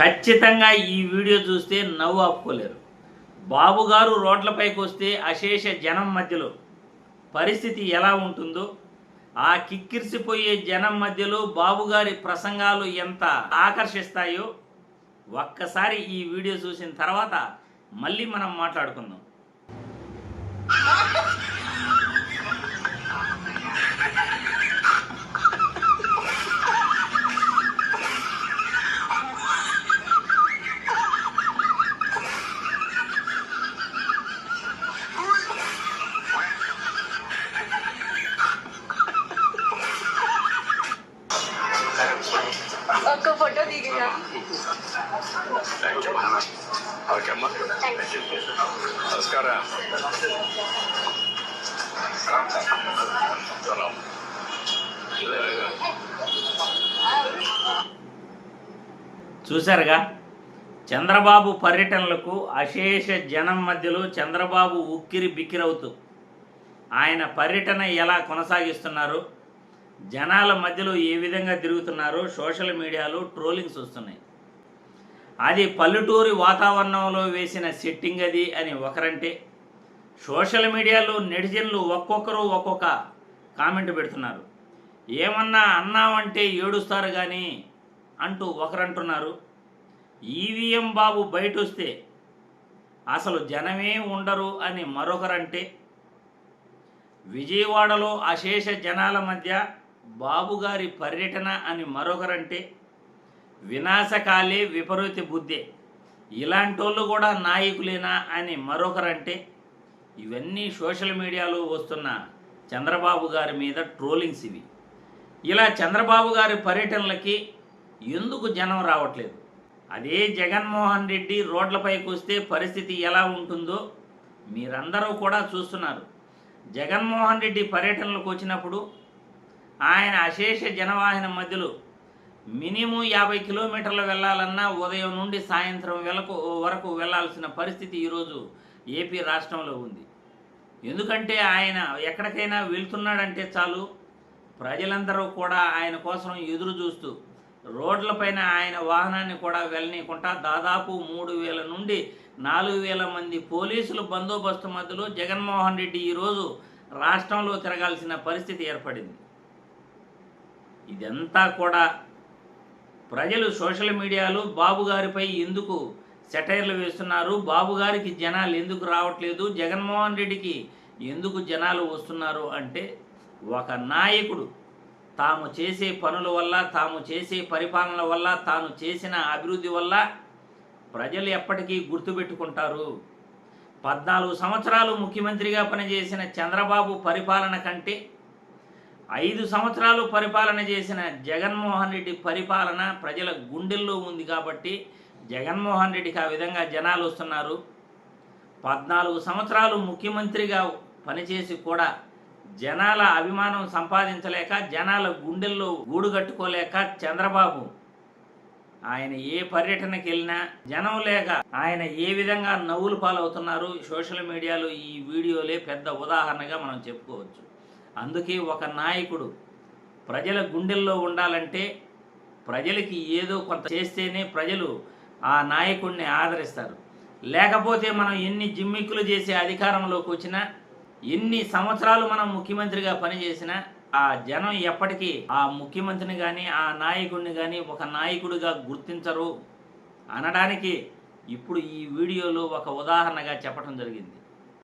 ఖచ్చితంగా ఈ వీడియో చూస్తే నవ్వు ఆపుకోలేరు. బాబుగారు రోడ్లపైకి వస్తే అశేష జనం మధ్యలో. పరిస్థితి ఎలా ఉంటుందో ఆ కిక్కిరిసిపోయే జనం మధ్యలో బాబుగారి ప్రసంగాలు ఎంత ఆకర్షిస్తాయో ఒక్కసారి ఈ వీడియో చూసిన తర్వాత మళ్ళీ మనం మాట్లాడుకుందాం. థ్యాంక్ యూ ఓకే అమ్మా నమస్కారం చూశారుగా? చంద్రబాబు పర్యటనలకు అశేష జనం మధ్యలో చంద్రబాబు ఉక్కిరి బిక్కిరవుతూ ఆయన పర్యటన ఎలా కొనసాగిస్తున్నారు? జనాల మధ్యలో ఏ విధంగా తిరుగుతున్నారో సోషల్ మీడియాలో ట్రోలింగ్స్ వస్తున్నాయి. అది పల్లెటూరి వాతావరణంలో వేసిన సెట్టింగ్ అది అని ఒకరంటే సోషల్ మీడియాలో నెటిజన్లు ఒక్కొక్కరు ఒక్కొక్క కామెంట్ పెడుతున్నారు. ఏమన్నా అన్నామంటే ఏడుస్తారు కానీ అంటూ ఒకరంటున్నారు. ఈవీఎం బాబు బయట వస్తే అసలు జనమే ఉండరు అని మరొకరంటే విజయవాడలో అశేష జనాల మధ్య బాబుగారి పర్యటన అని మరొకరంటే వినాశకాలే విపరీత బుద్ధే. ఇలాంటోళ్ళు కూడా నాయకులేనా అని మరొకరంటే ఇవన్నీ సోషల్ మీడియాలో వస్తున్న చంద్రబాబు గారి మీద ట్రోలింగ్స్ ఇవి. ఇలా చంద్రబాబు గారి పర్యటనలకి ఎందుకు జనం రావట్లేదు? అదే జగన్మోహన్ రెడ్డి రోడ్లపైకి వస్తే పరిస్థితి ఎలా ఉంటుందో మీరందరూ కూడా చూస్తున్నారు. జగన్మోహన్ రెడ్డి పర్యటనలకు వచ్చినప్పుడు ఆయన అశేష జనవాహన మధ్యలో మినిమం యాభై కిలోమీటర్లు వెళ్ళాలన్నా ఉదయం నుండి సాయంత్రం వెలకు వరకు వెళ్ళాల్సిన పరిస్థితి ఈరోజు ఏపీ రాష్ట్రంలో ఉంది. ఎందుకంటే ఆయన ఎక్కడికైనా వెళ్తున్నాడంటే చాలు ప్రజలందరూ కూడా ఆయన కోసం ఎదురు చూస్తూ రోడ్లపైన ఆయన వాహనాన్ని కూడా వెళ్ళనీయకుండా దాదాపు మూడు వేల నుండి నాలుగు వేల మంది పోలీసుల బందోబస్తు మధ్యలో జగన్మోహన్ రెడ్డి ఈరోజు రాష్ట్రంలో తిరగాల్సిన పరిస్థితి ఏర్పడింది. ఇదంతా కూడా ప్రజలు సోషల్ మీడియాలో బాబు గారిపై ఎందుకు సెటైర్లు వేస్తున్నారు? బాబు గారికి జనాలు ఎందుకు రావట్లేదు? జగన్మోహన్ రెడ్డికి ఎందుకు జనాలు వస్తున్నారు అంటే ఒక నాయకుడు తాము చేసే పనుల వల్ల తాము చేసే పరిపాలన వల్ల తాను చేసిన అభివృద్ధి వల్ల ప్రజలు ఎప్పటికీ గుర్తుపెట్టుకుంటారు. పద్నాలుగు సంవత్సరాలు ముఖ్యమంత్రిగా పనిచేసిన చంద్రబాబు పరిపాలన కంటే ఐదు సంవత్సరాలు పరిపాలన చేసిన జగన్మోహన్ రెడ్డి పరిపాలన ప్రజల గుండెల్లో ఉంది కాబట్టి జగన్మోహన్ రెడ్డికి ఆ విధంగా జనాలు వస్తున్నారు. పద్నాలుగు సంవత్సరాలు ముఖ్యమంత్రిగా పనిచేసి కూడా జనాల అభిమానం సంపాదించలేక జనాల గుండెల్లో గూడు కట్టుకోలేక చంద్రబాబు ఆయన ఏ పర్యటనకి వెళ్ళినా జనం లేక ఆయన ఏ విధంగా నవ్వులు పాలవుతున్నారు సోషల్ మీడియాలో ఈ వీడియోలే పెద్ద ఉదాహరణగా మనం చెప్పుకోవచ్చు. అందుకే ఒక నాయకుడు ప్రజల గుండెల్లో ఉండాలంటే ప్రజలకి ఏదో కొంత చేస్తేనే ప్రజలు ఆ నాయకుడిని ఆదరిస్తారు. లేకపోతే మనం ఎన్ని జిమ్మిక్కులు చేసే అధికారంలోకి వచ్చినా ఎన్ని సంవత్సరాలు మనం ముఖ్యమంత్రిగా పనిచేసినా ఆ జనం ఎప్పటికీ ఆ ముఖ్యమంత్రిని కానీ ఆ నాయకుడిని కానీ ఒక నాయకుడిగా గుర్తించరు. అనడానికి ఇప్పుడు ఈ వీడియోలో ఒక ఉదాహరణగా చెప్పడం జరిగింది.